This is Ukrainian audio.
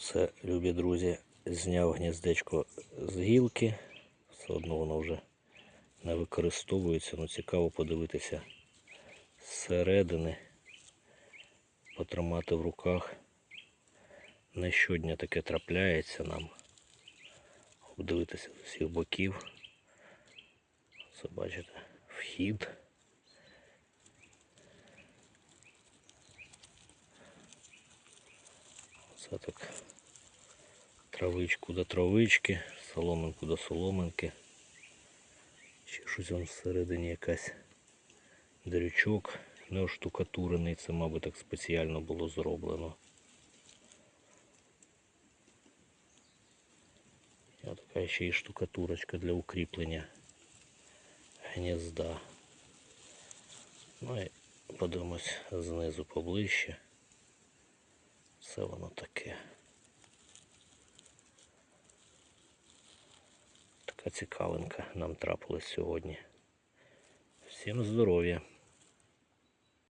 Це, любі друзі, зняв гніздечко з гілки. Все одно воно вже не використовується. Ну цікаво подивитися зсередини, потримати в руках. Не щодня таке трапляється нам. Обдивитися з усіх боків. Це бачите, вхід. Це так травичку до травички, соломинку до соломинки. Ще щось вон всередині якась дрючок не оштукатурений, це, мабуть, так спеціально було зроблено. Така ще і штукатурочка для укріплення гнізда. Ну і подивимось знизу поближче. Це воно таке. Така цікавинка нам трапилась сьогодні. Всім здоров'я!